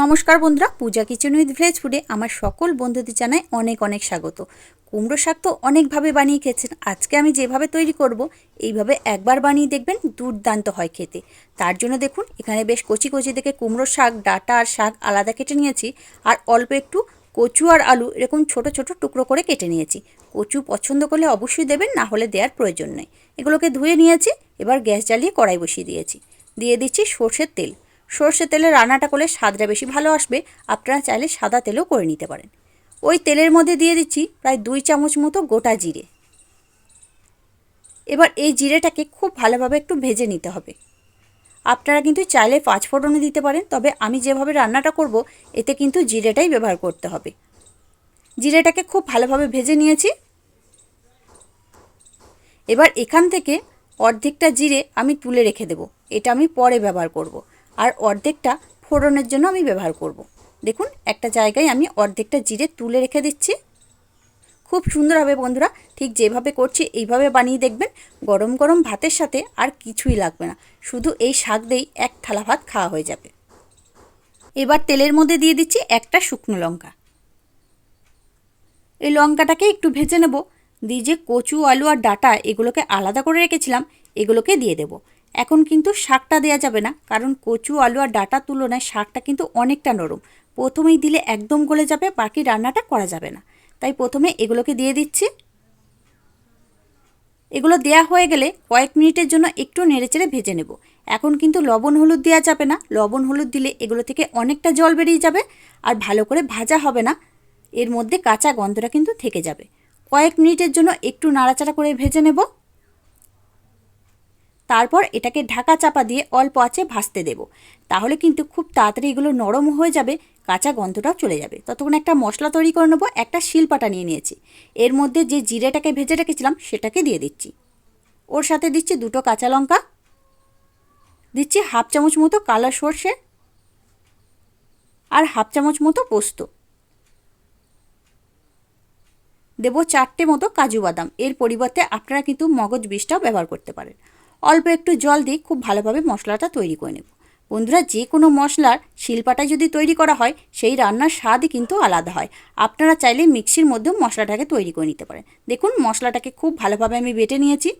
নমস্কার বন্ধুরা, পূজা kitchen with village ফুডে আমার সকল বন্ধুদের জানাই অনেক অনেক স্বাগত। কুমড়ো শাক তো অনেকভাবে বানিয়ে খেয়েছেন, আজকে আমি যেভাবে তৈরি করব, এইভাবে একবার বানিয়ে দেখবেন দুর্দান্ত হয় খেতে। তার জন্য দেখুন, এখানে বেশ কচি কচি দেখে কুমড়ো শাক, ডাটা আর শাক আলাদা কেটে নিয়েছি, আর অল্প একটু কচু আর আলু এরকম ছোট ছোট টুকরো করে কেটে নিয়েছি। কচু পছন্দ করলে অবশ্যই দেবেন, না হলে দেওয়ার প্রয়োজন নেই। এগুলোকে ধুয়ে নিয়েছি, এবার গ্যাস জ্বালিয়ে কড়াই বসিয়ে দিয়েছি। দিয়ে দিচ্ছি সর্ষের তেল। সর্ষে তেলে রান্নাটা করলে স্বাদটা বেশি ভালো আসবে। আপনারা চাইলে সাদা তেলও করে নিতে পারেন। ওই তেলের মধ্যে দিয়ে দিচ্ছি প্রায় দুই চামচ মতো গোটা জিরে। এবার এই জিরেটাকে খুব ভালোভাবে একটু ভেজে নিতে হবে। আপনারা কিন্তু চাইলে পাঁচ ফোড়নে দিতে পারেন, তবে আমি যেভাবে রান্নাটা করব, এতে কিন্তু জিরেটাই ব্যবহার করতে হবে। জিরেটাকে খুব ভালোভাবে ভেজে নিয়েছি। এবার এখান থেকে অর্ধেকটা জিরে আমি তুলে রেখে দেব। এটা আমি পরে ব্যবহার করব। আর অর্ধেকটা ফোড়নের জন্য আমি ব্যবহার করব। দেখুন, একটা জায়গায় আমি অর্ধেকটা জিরে তুলে রেখে দিচ্ছি। খুব সুন্দর হবে বন্ধুরা, ঠিক যেভাবে করছি এইভাবে বানিয়ে দেখবেন, গরম গরম ভাতের সাথে আর কিছুই লাগবে না, শুধু এই শাক দিয়েই এক থালা ভাত খাওয়া হয়ে যাবে। এবার তেলের মধ্যে দিয়ে দিচ্ছি একটা শুকনো লঙ্কা। এই লঙ্কাটাকে একটু ভেজে নেব, দিয়ে যে কচু, আলু আর ডাটা এগুলোকে আলাদা করে রেখেছিলাম, এগুলোকে দিয়ে দেব। এখন কিন্তু শাকটা দেওয়া যাবে না, কারণ কচু, আলু আর ডাটার তুলনায় শাকটা কিন্তু অনেকটা নরম। প্রথমেই দিলে একদম গলে যাবে, বাকি রান্নাটা করা যাবে না। তাই প্রথমে এগুলোকে দিয়ে দিচ্ছি। এগুলো দেয়া হয়ে গেলে কয়েক মিনিটের জন্য একটু নেড়েচেড়ে ভেজে নেব। এখন কিন্তু লবণ হলুদ দেওয়া যাবে না, লবণ হলুদ দিলে এগুলো থেকে অনেকটা জল বেরিয়ে যাবে আর ভালো করে ভাজা হবে না। এর মধ্যে কাঁচা গন্ধটা কিন্তু থেকে যাবে। কয়েক মিনিটের জন্য একটু নাড়াচাড়া করে ভেজে নেব। তারপর এটাকে ঢাকা চাপা দিয়ে অল্প আঁচে ভাজতে দেব। তাহলে কিন্তু খুব তাড়াতাড়ি এগুলো নরম হয়ে যাবে, কাঁচা গন্ধটাও চলে যাবে। ততক্ষণ একটা মশলা তৈরি করে নেব, একটা শিলপাটা নিয়ে নিয়েছি। এর মধ্যে যে জিরেটাকে ভেজে রেখেছিলাম, সেটাকে দিয়ে দিচ্ছি। ওর সাথে দিচ্ছি দুটো কাঁচা লঙ্কা। দিচ্ছি হাফ চামচ মতো কালো সর্ষে আর হাফ চামচ মতো পোস্ত। দেবো চারটে মতো কাজু বাদাম। এর পরিবর্তে আপনারা কিন্তু মগজ বিষটাও ব্যবহার করতে পারেন। অল্প একটু জল দিয়ে খুব ভালোভাবে মশলাটা তৈরি করে নেব। বন্ধুরা, যে কোনো মশলার শিল্পাটায় যদি তৈরি করা হয়, সেই রান্নার স্বাদই কিন্তু আলাদা হয়। আপনারা চাইলে মিক্সির মধ্যেও মশলাটাকে তৈরি করে নিতে পারেন। দেখুন, মশলাটাকে খুব ভালোভাবে আমি বেটে নিয়েছি।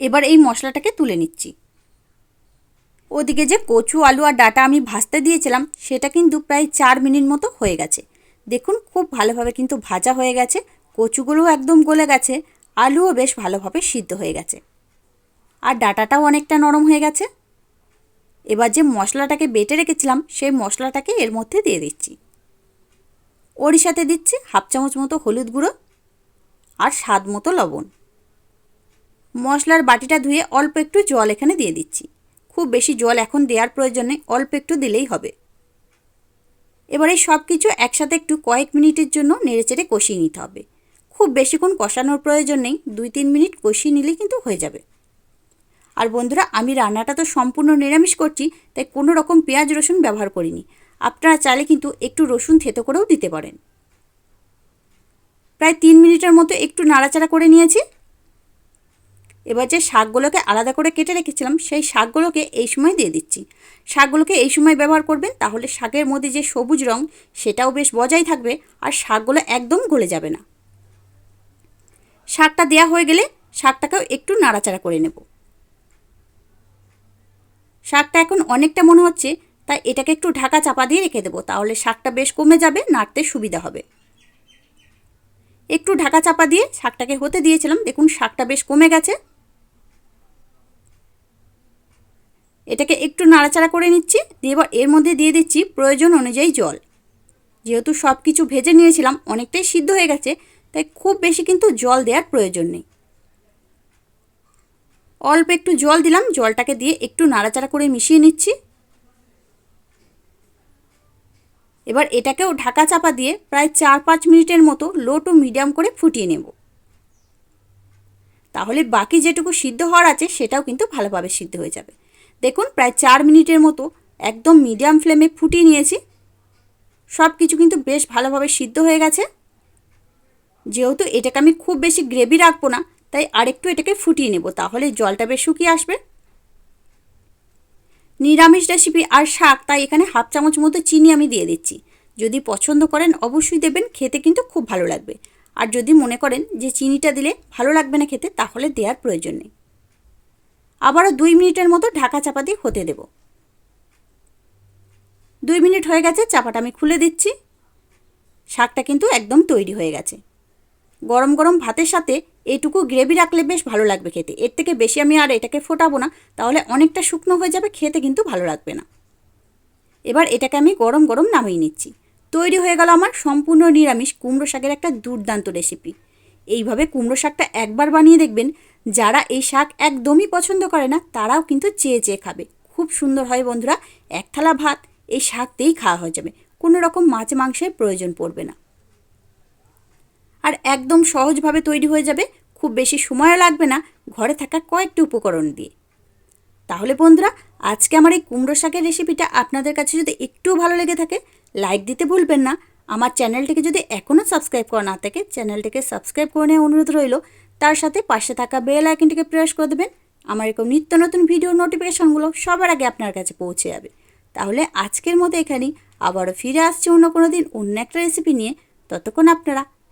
এবার এই মশলাটাকে তুলে নিচ্ছি। ওদিকে যে কচু, আলু আর ডাটা আমি ভাজতে দিয়েছিলাম, সেটা কিন্তু প্রায় চার মিনিট মতো হয়ে গেছে। দেখুন, খুব ভালোভাবে কিন্তু ভাজা হয়ে গেছে। কচুগুলোও একদম গলে গেছে। আলুও বেশ ভালোভাবে সিদ্ধ হয়ে গেছে। আর ডাটাটাও অনেকটা নরম হয়ে গেছে। এবার যে মশলাটাকে বেটে রেখেছিলাম, সেই মশলাটাকে এর মধ্যে দিয়ে দিচ্ছি। ওরই সাথে দিচ্ছি হাফ চামচ মতো হলুদ গুঁড়ো আর স্বাদ মতো লবণ। মশলার বাটিটা ধুয়ে অল্প একটু জল এখানে দিয়ে দিচ্ছি। খুব বেশি জল এখন দেওয়ার প্রয়োজন অল্প একটু দিলেই হবে। এবারে সব কিছু একসাথে একটু কয়েক মিনিটের জন্য নেড়েচেড়ে কষিয়ে নিতে হবে। খুব বেশিক্ষণ কষানোর প্রয়োজন নেই, দুই তিন মিনিট কষিয়ে নিলেই কিন্তু হয়ে যাবে। আর বন্ধুরা, আমি রান্নাটা তো সম্পূর্ণ নিরামিষ করছি, তাই কোনো রকম পেঁয়াজ রসুন ব্যবহার করিনি। আপনারা চাইলে কিন্তু একটু রসুন থেতো করেও দিতে পারেন। প্রায় তিন মিনিটের মতো একটু নাড়াচাড়া করে নিয়েছি। এবার যে শাকগুলোকে আলাদা করে কেটে রেখেছিলাম, সেই শাকগুলোকে এই সময় দিয়ে দিচ্ছি। শাকগুলোকে এই সময় ব্যবহার করবেন, তাহলে শাকের মধ্যে যে সবুজ রং, সেটাও বেশ বজায় থাকবে, আর শাকগুলো একদম গলে যাবে না। শাকটা দেয়া হয়ে গেলে শাকটাকেও একটু নাড়াচাড়া করে নেব। শাকটা এখন অনেকটা মনে হচ্ছে, তাই এটাকে একটু ঢাকা চাপা দিয়ে রেখে দেবো, তাহলে শাকটা বেশ কমে যাবে, নাড়তে সুবিধা হবে। একটু ঢাকা চাপা দিয়ে শাকটাকে হতে দিয়েছিলাম, দেখুন শাকটা বেশ কমে গেছে। এটাকে একটু নাড়াচাড়া করে নিচ্ছি, দিয়ে এবার এর মধ্যে দিয়ে দিচ্ছি প্রয়োজন অনুযায়ী জল। যেহেতু সব কিছু ভেজে নিয়েছিলাম, অনেকটাই সিদ্ধ হয়ে গেছে তাই খুব বেশি কিন্তু জল দেওয়ার প্রয়োজন নেই। অল্প একটু জল দিলাম, জলটাকে দিয়ে একটু নাড়াচাড়া করে মিশিয়ে নিচ্ছি। এবার এটাকেও ঢাকা চাপা দিয়ে প্রায় চার পাঁচ মিনিটের মতো লো টু মিডিয়াম করে ফুটিয়ে নেব। তাহলে বাকি যেটুকু সিদ্ধ হওয়ার আছে, সেটাও কিন্তু ভালোভাবে সিদ্ধ হয়ে যাবে। দেখুন, প্রায় চার মিনিটের মতো একদম মিডিয়াম ফ্লেমে ফুটিয়ে নিয়েছি। সব কিছু কিন্তু বেশ ভালোভাবে সিদ্ধ হয়ে গেছে। যেহেতু এটাকে আমি খুব বেশি গ্রেভি রাখব না, তাই আরেকটু এটাকে ফুটিয়ে নেব তাহলে জলটা বেশ শুকিয়ে আসবে। নিরামিষ রেসিপি আর শাক, তাই এখানে হাফ চামচ মতো চিনি আমি দিয়ে দিচ্ছি। যদি পছন্দ করেন, অবশ্যই দেবেন, খেতে কিন্তু খুব ভালো লাগবে। আর যদি মনে করেন যে চিনিটা দিলে ভালো লাগবে না খেতে, তাহলে দেওয়ার প্রয়োজন নেই। আবারও দুই মিনিটের মতো ঢাকা চাপা দিয়ে হতে দেব। দুই মিনিট হয়ে গেছে, চাপাটা আমি খুলে দিচ্ছি। শাকটা কিন্তু একদম তৈরি হয়ে গেছে। গরম গরম ভাতের সাথে এইটুকু গ্রেভি রাখলে বেশ ভালো লাগবে খেতে। এর থেকে বেশি আমি আর এটাকে ফোটাবো না। তাহলে অনেকটা শুকনো হয়ে যাবে, খেতে কিন্তু ভালো লাগবে না। এবার এটাকে আমি গরম গরম নামিয়ে নিচ্ছি। তৈরি হয়ে গেল আমার সম্পূর্ণ নিরামিষ কুমড়ো শাকের একটা দুর্দান্ত রেসিপি এইভাবে কুমড়ো শাকটা একবার বানিয়ে দেখবেন, যারা এই শাক একদমই পছন্দ করে না, তারাও কিন্তু চেয়ে চেয়ে খাবে। খুব সুন্দর হয় বন্ধুরা, এক থালা ভাত, এই শাক দিয়েই খাওয়া হয়ে যাবে। কোনো রকম মাছ মাংসের প্রয়োজন পড়বে না। আর একদম সহজভাবে তৈরি হয়ে যাবে। খুব বেশি সময়ও লাগবে না। ঘরে থাকা কয়েকটি উপকরণ দিয়ে। তাহলে বন্ধুরা, আজকে আমার এই কুমড়ো শাকের রেসিপিটা আপনাদের কাছে যদি একটু ভালো লেগে থাকে, লাইক দিতে ভুলবেন না। আমার চ্যানেলটিকে যদি এখনও সাবস্ক্রাইব করা না থাকে, চ্যানেলটিকে সাবস্ক্রাইব করে নেওয়ার অনুরোধ রইল। তার সাথে পাশে থাকা বেল আইকনটিকে প্রেস করে দেবেন। আমার এরকম নিত্য নতুন ভিডিও নোটিফিকেশনগুলো সবার আগে আপনার কাছে পৌঁছে যাবে। তাহলে আজকের মতো এখানেই। আবারও ফিরে আসছে অন্য কোনো দিন অন্য একটা রেসিপি নিয়ে। ততক্ষণ আপনারা